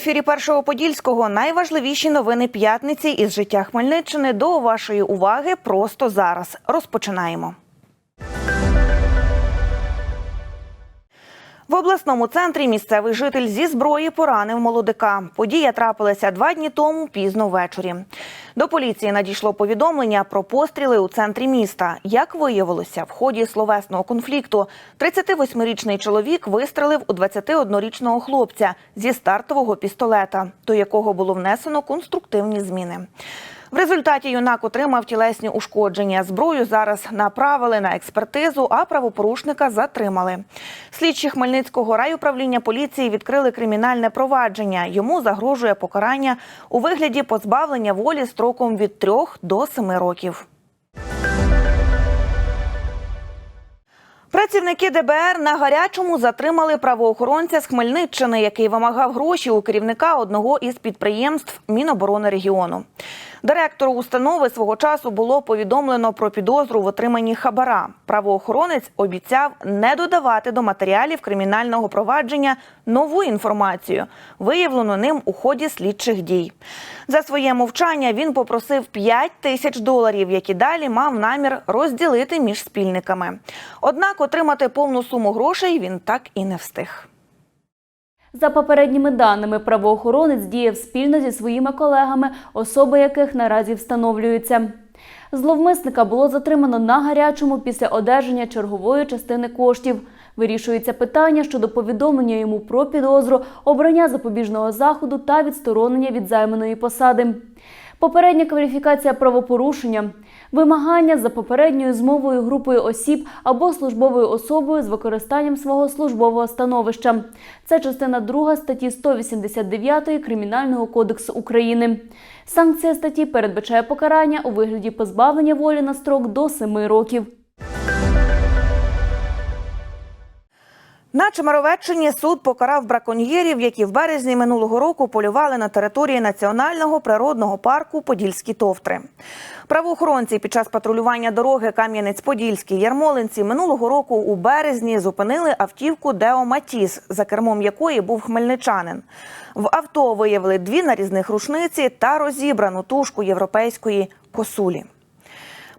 ефірі першого подільського найважливіші новини п'ятниці із життя Хмельниччини до вашої уваги просто зараз. Розпочинаємо. В обласному центрі місцевий житель зі зброї поранив молодика. Подія трапилася два дні тому пізно ввечері. До поліції надійшло повідомлення про постріли у центрі міста. Як виявилося, в ході словесного конфлікту 38-річний чоловік вистрелив у 21-річного хлопця зі стартового пістолета, до якого було внесено конструктивні зміни. В результаті юнак отримав тілесні ушкодження. Зброю зараз направили на експертизу, а правопорушника затримали. Слідчі Хмельницького райуправління поліції відкрили кримінальне провадження. Йому загрожує покарання у вигляді позбавлення волі строком від 3 до 7 років. Працівники ДБР на гарячому затримали правоохоронця з Хмельниччини, який вимагав гроші у керівника одного із підприємств Міноборони регіону. Директору установи свого часу було повідомлено про підозру в отриманні хабара. Правоохоронець обіцяв не додавати до матеріалів кримінального провадження нову інформацію, виявлену ним у ході слідчих дій. За своє мовчання він попросив 5 тисяч доларів, які далі мав намір розділити між спільниками. Однак отримати повну суму грошей він так і не встиг. За попередніми даними, правоохоронець діяв спільно зі своїми колегами, особи яких наразі встановлюються. Зловмисника було затримано на гарячому після одержання чергової частини коштів. Вирішується питання щодо повідомлення йому про підозру, обрання запобіжного заходу та відсторонення від займаної посади. Попередня кваліфікація правопорушення, вимагання за попередньою змовою групою осіб або службовою особою з використанням свого службового становища. Це частина 2 статті 189 Кримінального кодексу України. Санкція статті передбачає покарання у вигляді позбавлення волі на строк до 7 років. На Чемеровеччині суд покарав браконьєрів, які в березні минулого року полювали на території національного природного парку Подільські товтри. Правоохоронці під час патрулювання дороги Кам'янець-Подільський Ярмолинці минулого року у березні зупинили автівку Део Матіс, за кермом якої був хмельничанин. В авто виявили дві нарізних рушниці та розібрану тушку європейської косулі.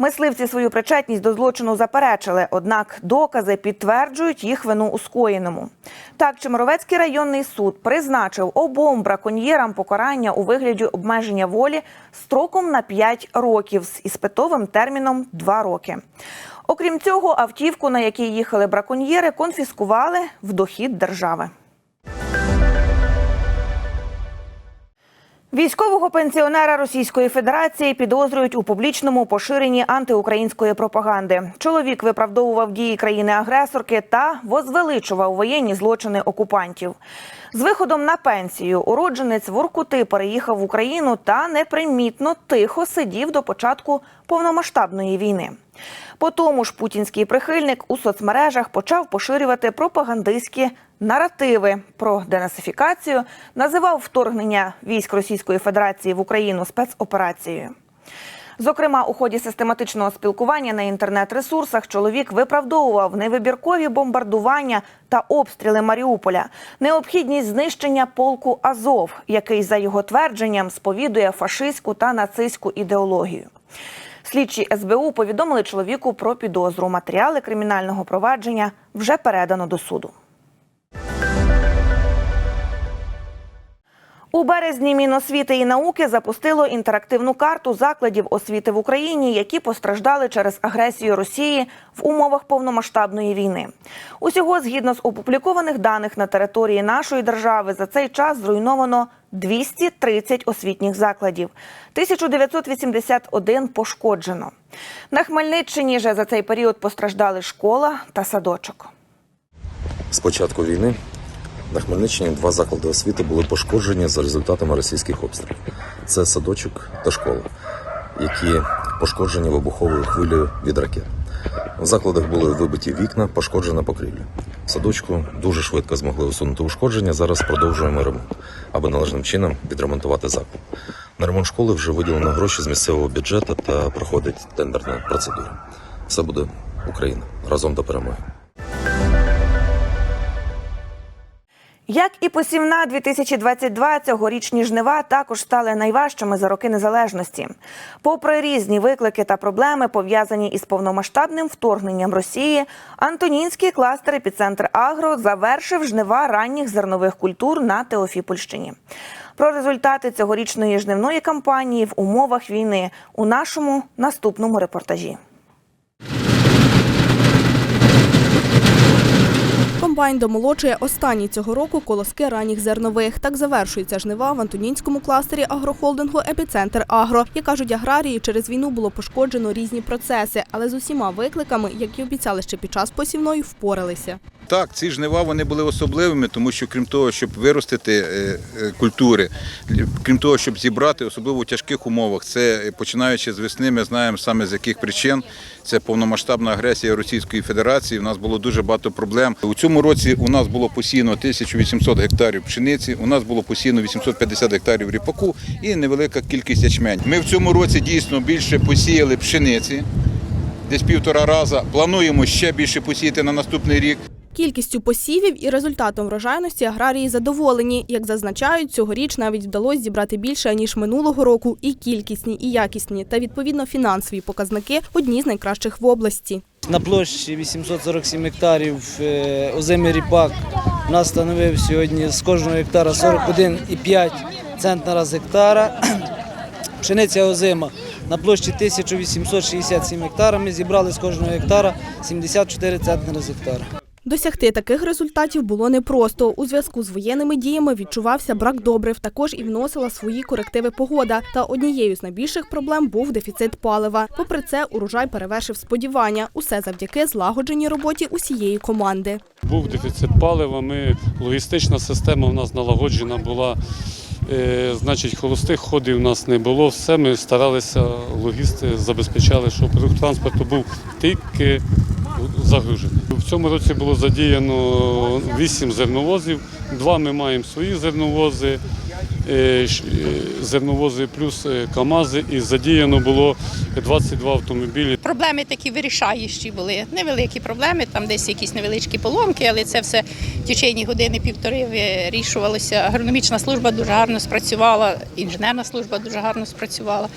Мисливці свою причетність до злочину заперечили, однак докази підтверджують їх вину у скоєному. Так, Чемеровецький районний суд призначив обом браконьєрам покарання у вигляді обмеження волі строком на 5 років з іспитовим терміном 2 роки. Окрім цього, автівку, на якій їхали браконьєри, конфіскували в дохід держави. Військового пенсіонера Російської Федерації підозрюють у публічному поширенні антиукраїнської пропаганди. Чоловік виправдовував дії країни-агресорки та возвеличував воєнні злочини окупантів. З виходом на пенсію уродженець Воркути переїхав в Україну та непримітно тихо сидів до початку повномасштабної війни. По тому ж путінський прихильник у соцмережах почав поширювати пропагандистські наративи про денацифікацію, називав вторгнення військ Російської Федерації в Україну спецоперацією. Зокрема, у ході систематичного спілкування на інтернет-ресурсах чоловік виправдовував невибіркові бомбардування та обстріли Маріуполя, необхідність знищення полку Азов, який, за його твердженням, сповідує фашистську та нацистську ідеологію. Слідчі СБУ повідомили чоловіку про підозру. Матеріали кримінального провадження вже передано до суду. У березні Міносвіти і науки запустило інтерактивну карту закладів освіти в Україні, які постраждали через агресію Росії в умовах повномасштабної війни. Усього, згідно з опублікованих даних на території нашої держави, за цей час зруйновано 230 освітніх закладів, 1981 пошкоджено. На Хмельниччині же за цей період постраждали школа та садочок. З початку війни на Хмельниччині два заклади освіти були пошкоджені за результатами російських обстрілів. Це садочок та школа, які пошкоджені вибуховою хвилею від ракет. В закладах були вибиті вікна, пошкоджена покрівля. Садочку дуже швидко змогли усунути ушкодження. Зараз продовжуємо ремонт, аби належним чином відремонтувати заклад. На ремонт школи вже виділено гроші з місцевого бюджету та проходить тендерна процедура. Все буде Україна разом до перемоги. Як і посівна 2022, цьогорічні жнива також стали найважчими за роки незалежності. Попри різні виклики та проблеми, пов'язані із повномасштабним вторгненням Росії, Антонінський кластер «Епіцентр Агро завершив жнива ранніх зернових культур на Теофіпольщині. Про результати цьогорічної жнивної кампанії в умовах війни у нашому наступному репортажі. Комбайн домолочує останні цього року колоски ранніх зернових. Так завершується жнива в Антонінському кластері агрохолдингу Епіцентр Агро. Як кажуть аграрії, через війну було пошкоджено різні процеси, але з усіма викликами, які обіцяли ще під час посівної, впоралися. Так, ці жнива вони були особливими, тому що крім того, щоб виростити е, е, культури, крім того, щоб зібрати, особливо в тяжких умовах, це е, починаючи з весни, ми знаємо саме з яких причин. Це повномасштабна агресія Російської Федерації. У нас було дуже багато проблем. У цьому році у нас було посіяно 1800 гектарів пшениці, у нас було посіяно 850 гектарів ріпаку і невелика кількість ячмень. Ми в цьому році дійсно більше посіяли пшениці, десь півтора рази. Плануємо ще більше посіяти на наступний рік. Кількістю посівів і результатом врожайності аграрії задоволені. Як зазначають, цьогоріч навіть вдалося зібрати більше ніж минулого року. І кількісні, і якісні, та відповідно фінансові показники одні з найкращих в області. На площі 847 гектарів е, озимий ріпак у нас становив сьогодні з кожного гектара 41,5 центнера з гектара. Пшениця озима на площі 1867 гектарів. Ми зібрали з кожного гектара 74 центнера з гектара. Досягти таких результатів було непросто. У зв'язку з воєнними діями відчувався брак добрив. Також і вносила свої корективи погода. Та однією з найбільших проблем був дефіцит палива. Попри це, урожай перевершив сподівання. Усе завдяки злагодженій роботі усієї команди. Був дефіцит палива. Ми логістична система в нас налагоджена була. Е, значить, холостих ходів у нас не було. Все ми старалися, логісти забезпечали, щоб рух транспорту був тільки загружений. В цьому році було задіяно 8 зерновозів. Два ми маємо свої зерновози, е, е, зерновози плюс е, КАМАЗи, і задіяно було 22 автомобілі. Проблеми такі вирішаючі були. Невеликі проблеми, там десь якісь невеличкі поломки, але це все в течение години півтори вирішувалося. Агрономічна служба дуже гарно спрацювала, інженерна служба дуже гарно спрацювала.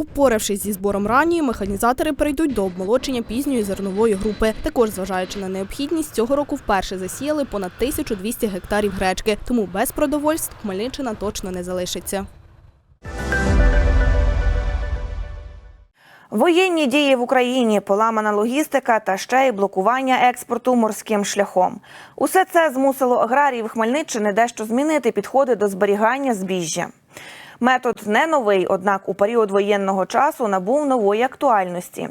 Упоравшись зі збором ранньої, механізатори перейдуть до обмолочення пізньої зернової групи. Також, зважаючи на необхідність, цього року вперше засіяли понад 1200 гектарів гречки. Тому без продовольств Хмельниччина точно не залишиться. Воєнні дії в Україні, поламана логістика та ще й блокування експорту морським шляхом. Усе це змусило аграріїв Хмельниччини дещо змінити підходи до зберігання збіжжя. Метод не новий, однак у період воєнного часу набув нової актуальності.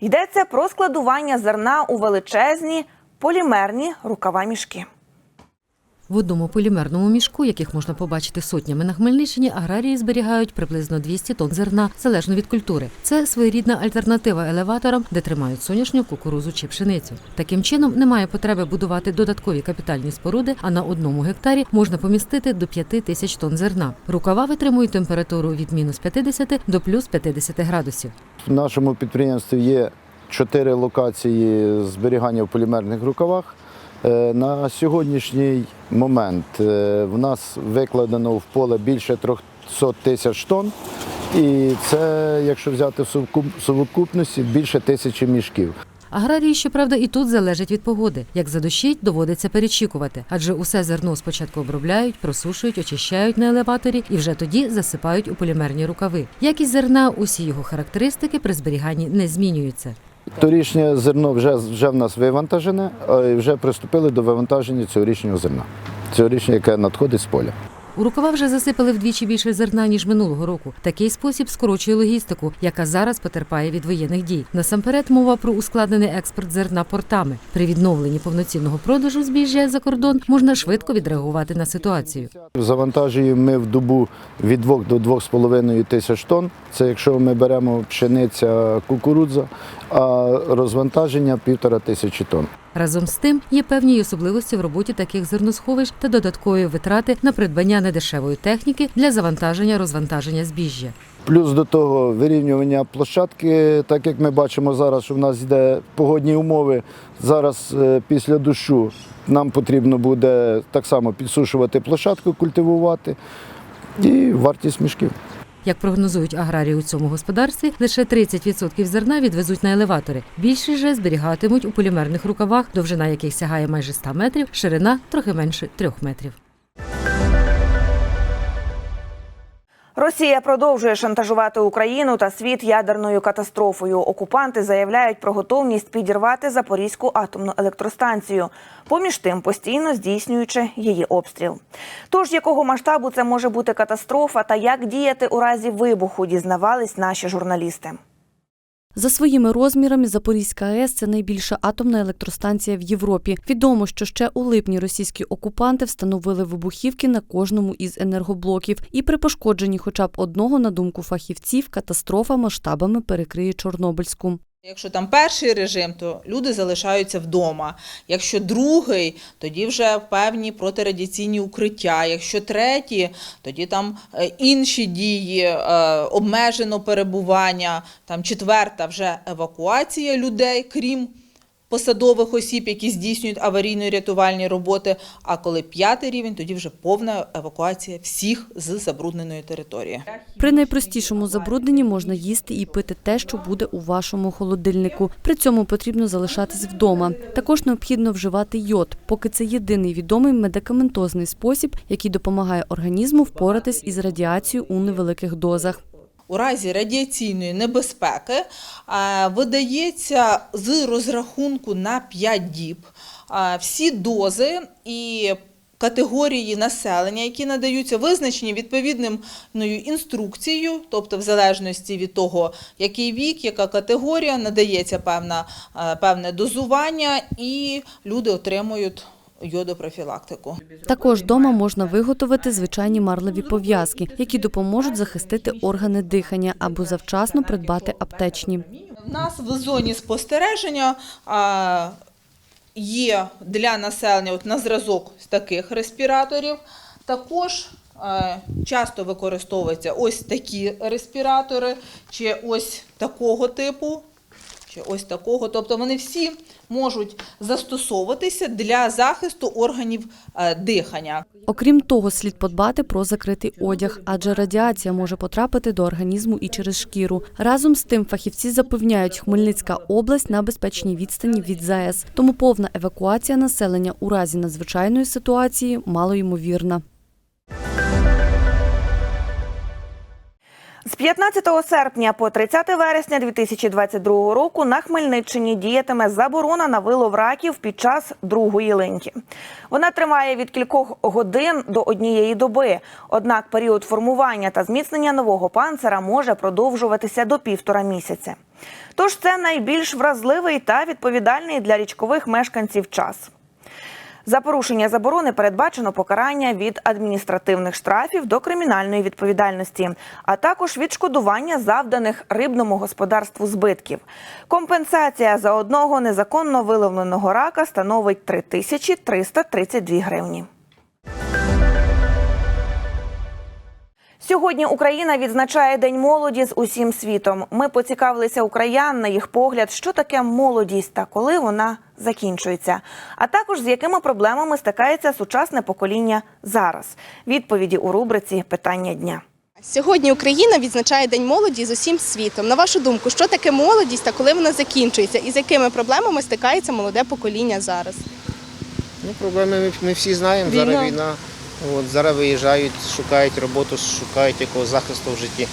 Йдеться про складування зерна у величезні полімерні рукава мішки. В одному полімерному мішку, яких можна побачити сотнями на Хмельниччині, аграрії зберігають приблизно 200 тонн зерна, залежно від культури. Це своєрідна альтернатива елеваторам, де тримають соняшню, кукурузу чи пшеницю. Таким чином немає потреби будувати додаткові капітальні споруди, а на одному гектарі можна помістити до 5 тисяч тонн зерна. Рукава витримують температуру від мінус 50 до плюс 50 градусів. В нашому підприємстві є чотири локації зберігання в полімерних рукавах. Е, На сьогоднішній момент е, в нас викладено в поле більше 300 тисяч тонн. І це, якщо взяти в совокупності, більше тисячі мішків. Аграрії, щоправда, і тут залежить від погоди. Як задощить, доводиться перечікувати, адже усе зерно спочатку обробляють, просушують, очищають на елеваторі і вже тоді засипають у полімерні рукави. Якість зерна, усі його характеристики при зберіганні не змінюються. Торічнє зерно вже, вже в нас вивантажене, і вже приступили до вивантаження цьогорічного зерна. Цьогорічне, яке надходить з поля. У рукава вже засипали вдвічі більше зерна ніж минулого року. Такий спосіб скорочує логістику, яка зараз потерпає від воєнних дій. Насамперед мова про ускладнений експорт зерна портами. При відновленні повноцінного продажу збіжжя за кордон можна швидко відреагувати на ситуацію. Завантажуємо ми в добу від 2 до 2,5 тисяч тонн. Це якщо ми беремо пшениця, кукурудза, а розвантаження півтора тисячі тонн. Разом з тим є певні особливості в роботі таких зерносховищ та додаткові витрати на придбання недешевої техніки для завантаження розвантаження збіжжя. Плюс до того вирівнювання площадки, так як ми бачимо зараз, що в нас йде погодні умови. Зараз е, після дощу нам потрібно буде так само підсушувати площадку, культивувати і вартість мішків. Як прогнозують аграрії у цьому господарстві, лише 30% зерна відвезуть на елеватори. Більше же зберігатимуть у полімерних рукавах, довжина яких сягає майже 100 метрів, ширина трохи менше 3 метрів. Росія продовжує шантажувати Україну та світ ядерною катастрофою. Окупанти заявляють про готовність підірвати Запорізьку атомну електростанцію, поміж тим постійно здійснюючи її обстріл. Тож якого масштабу це може бути катастрофа та як діяти у разі вибуху, дізнавались наші журналісти. За своїми розмірами Запорізька АЕС – це найбільша атомна електростанція в Європі. Відомо, що ще у липні російські окупанти встановили вибухівки на кожному із енергоблоків. І при пошкодженні хоча б одного, на думку фахівців, катастрофа масштабами перекриє Чорнобильську. Якщо там перший режим, то люди залишаються вдома. Якщо другий, тоді вже певні протирадіаційні укриття. Якщо третій, тоді там е, інші дії, е, обмежено перебування. Там четверта вже евакуація людей, крім посадових осіб, які здійснюють аварійно-рятувальні роботи. А коли п'ятий рівень, тоді вже повна евакуація всіх з забрудненої території. При найпростішому забрудненні можна їсти і пити те, що буде у вашому холодильнику. При цьому потрібно залишатись вдома. Також необхідно вживати йод, поки це єдиний відомий медикаментозний спосіб, який допомагає організму впоратись із радіацією у невеликих дозах. У разі радіаційної небезпеки е, видається з розрахунку на 5 діб. Е, всі дози і категорії населення, які надаються, визначені відповідною інструкцією, тобто в залежності від того, який вік, яка категорія, надається певна, е, певне дозування, і люди отримують йодопрофілактику. Також вдома можна виготовити звичайні марливі пов'язки, які допоможуть захистити органи дихання або завчасно придбати аптечні. В нас в зоні спостереження є для населення от на зразок з таких респіраторів. Також часто використовуються ось такі респіратори, чи ось такого типу, чи ось такого. Тобто вони всі можуть застосовуватися для захисту органів е, дихання. Окрім того, слід подбати про закритий одяг, адже радіація може потрапити до організму і через шкіру. Разом з тим, фахівці запевняють, Хмельницька область на безпечній відстані від ЗАЕС, тому повна евакуація населення у разі надзвичайної ситуації малоймовірна. З 15 серпня по 30 вересня 2022 року на Хмельниччині діятиме заборона на вилов раків під час другої линьки. Вона триває від кількох годин до однієї доби. Однак період формування та зміцнення нового панцира може продовжуватися до півтора місяця. Тож це найбільш вразливий та відповідальний для річкових мешканців час. За порушення заборони передбачено покарання від адміністративних штрафів до кримінальної відповідальності, а також відшкодування завданих рибному господарству збитків. Компенсація за одного незаконно виловленого рака становить 3332 гривні. Сьогодні Україна відзначає День молоді з усім світом. Ми поцікавилися україн на їх погляд, що таке молодість та коли вона закінчується, а також з якими проблемами стикається сучасне покоління зараз. Відповіді у рубриці Питання дня. Сьогодні Україна відзначає День молоді з усім світом. На вашу думку, що таке молодість та коли вона закінчується, і з якими проблемами стикається молоде покоління зараз? Ну, проблеми ми, ми всі знаємо. Війна. Зараз війна. От, зараз виїжджають, шукають роботу, шукають якогось захисту в житті.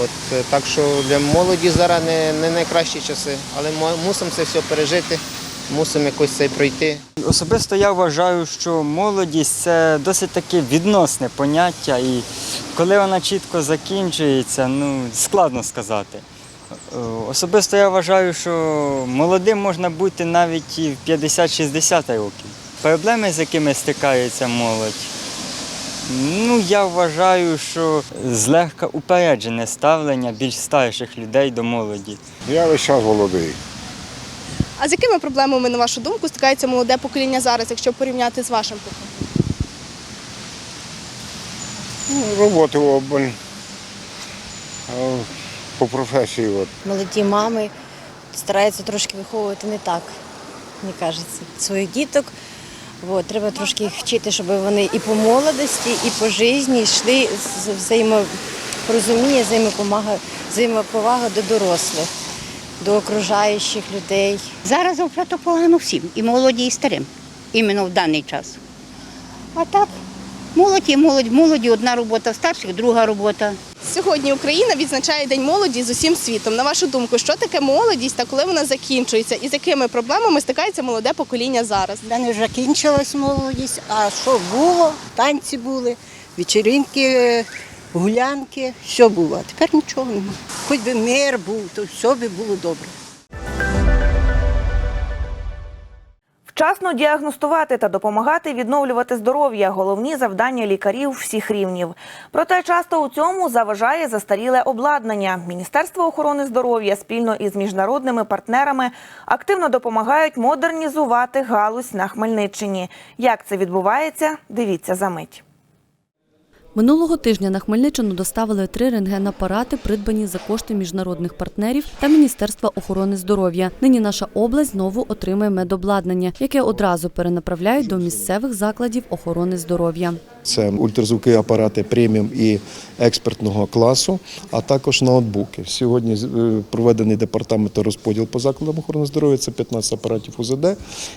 От, е, так що для молоді зараз не, не найкращі часи, але мо- мусимо це все пережити, мусимо якось це пройти. Особисто я вважаю, що молодість це досить таке відносне поняття, і коли вона чітко закінчується, ну складно сказати. Е, Особисто я вважаю, що молодим можна бути навіть і в 50-60 років. Проблеми, з якими стикається молодь, ну я вважаю, що злегка упереджене ставлення більш старших людей до молоді. Я весь час молодий. А з якими проблемами, на вашу думку, стикається молоде покоління зараз, якщо порівняти з вашим поколінням? Ну, роботи обмаль. По професії от. молоді мами стараються трошки виховувати не так, мені кажеться, своїх діток. От, треба трошки їх вчити, щоб вони і по молодості, і по житті йшли з взаєморозуміння, взаємопомага, взаємоповага до дорослих, до окружаючих людей. Зараз оплату погано всім, і молоді, і старим, іменно в даний час. А так, молоді, молодь, молоді, одна робота в старших, друга робота. Сьогодні Україна відзначає День молоді з усім світом. На вашу думку, що таке молодість та коли вона закінчується, і з якими проблемами стикається молоде покоління зараз? Де не закінчилась молодість, а що було? Танці були, вечеринки, гулянки, все було. А тепер нічого немає. Хоч би мир був, то все би було добре. Вчасно діагностувати та допомагати відновлювати здоров'я головні завдання лікарів всіх рівнів. Проте часто у цьому заважає застаріле обладнання. Міністерство охорони здоров'я спільно із міжнародними партнерами активно допомагають модернізувати галузь на Хмельниччині. Як це відбувається? Дивіться за мить. Минулого тижня на Хмельниччину доставили три рентгенапарати, придбані за кошти міжнародних партнерів та Міністерства охорони здоров'я. Нині наша область знову отримає медобладнання, яке одразу перенаправляють до місцевих закладів охорони здоров'я. Це ультразвукові апарати преміум і експертного класу, а також ноутбуки. Сьогодні е, проведений департамент розподіл по закладам охорони здоров'я. Це 15 апаратів УЗД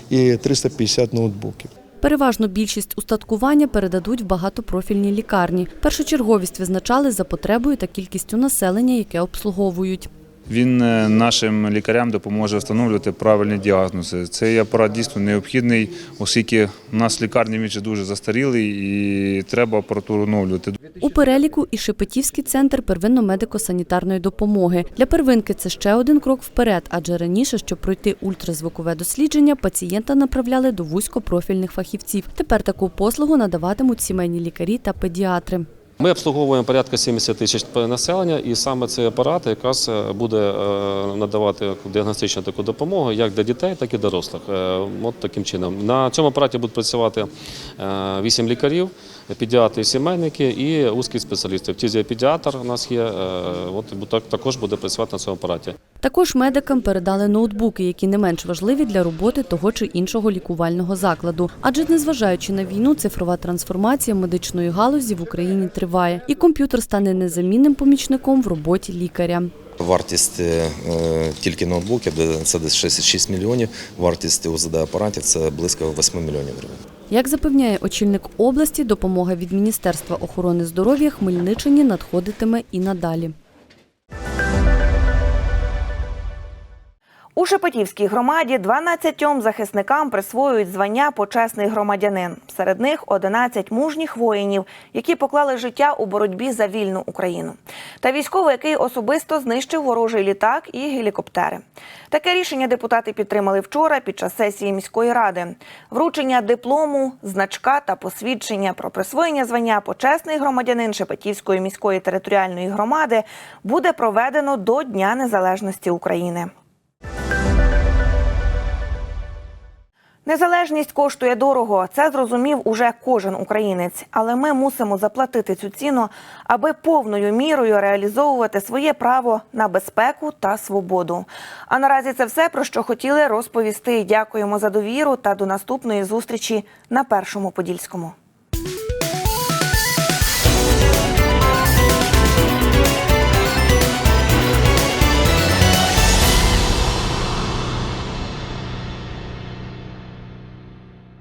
і 350 ноутбуків. Переважно більшість устаткування передадуть в багатопрофільні лікарні. Першочерговість визначали за потребою та кількістю населення, яке обслуговують. Він е, нашим лікарям допоможе встановлювати правильні діагнози. Цей апарат дійсно необхідний, оскільки у нас лікарні він дуже застарілий і треба апаратуру оновлювати. У переліку і Шепетівський центр первинно-медико-санітарної допомоги. Для первинки це ще один крок вперед, адже раніше, щоб пройти ультразвукове дослідження, пацієнта направляли до вузькопрофільних фахівців. Тепер таку послугу надаватимуть сімейні лікарі та педіатри. Ми обслуговуємо порядка 70 тисяч населення, і саме цей апарат якраз е, буде е, надавати діагностичну таку допомогу як для дітей, так і дорослих. Е, От таким чином. На цьому апараті будуть працювати 8 лікарів, педіатри і сімейники і узкі спеціалісти. Фтизіопедіатр у нас є, е, от також буде працювати на цьому апараті. Також медикам передали ноутбуки, які не менш важливі для роботи того чи іншого лікувального закладу. Адже незважаючи на війну, цифрова трансформація медичної галузі в Україні триває, і комп'ютер стане незамінним помічником в роботі лікаря. Вартість е, тільки ноутбуків де це десь 66 мільйонів. Вартість УЗД апаратів це близько 8 мільйонів гривень. Як запевняє очільник області, допомога від Міністерства охорони здоров'я Хмельниччині надходитиме і надалі. У Шепетівській громаді 12 захисникам присвоюють звання почесний громадянин. Серед них 11 мужніх воїнів, які поклали життя у боротьбі за вільну Україну. Та військовий, який особисто знищив ворожий літак і гелікоптери. Таке рішення депутати підтримали вчора під час сесії міської ради. Вручення диплому, значка та посвідчення про присвоєння звання почесний громадянин Шепетівської міської територіальної громади буде проведено до Дня Незалежності України. Незалежність коштує дорого. Це зрозумів уже кожен українець. Але ми мусимо заплатити цю ціну, аби повною мірою реалізовувати своє право на безпеку та свободу. А наразі це все про що хотіли розповісти. Дякуємо за довіру та до наступної зустрічі на першому подільському.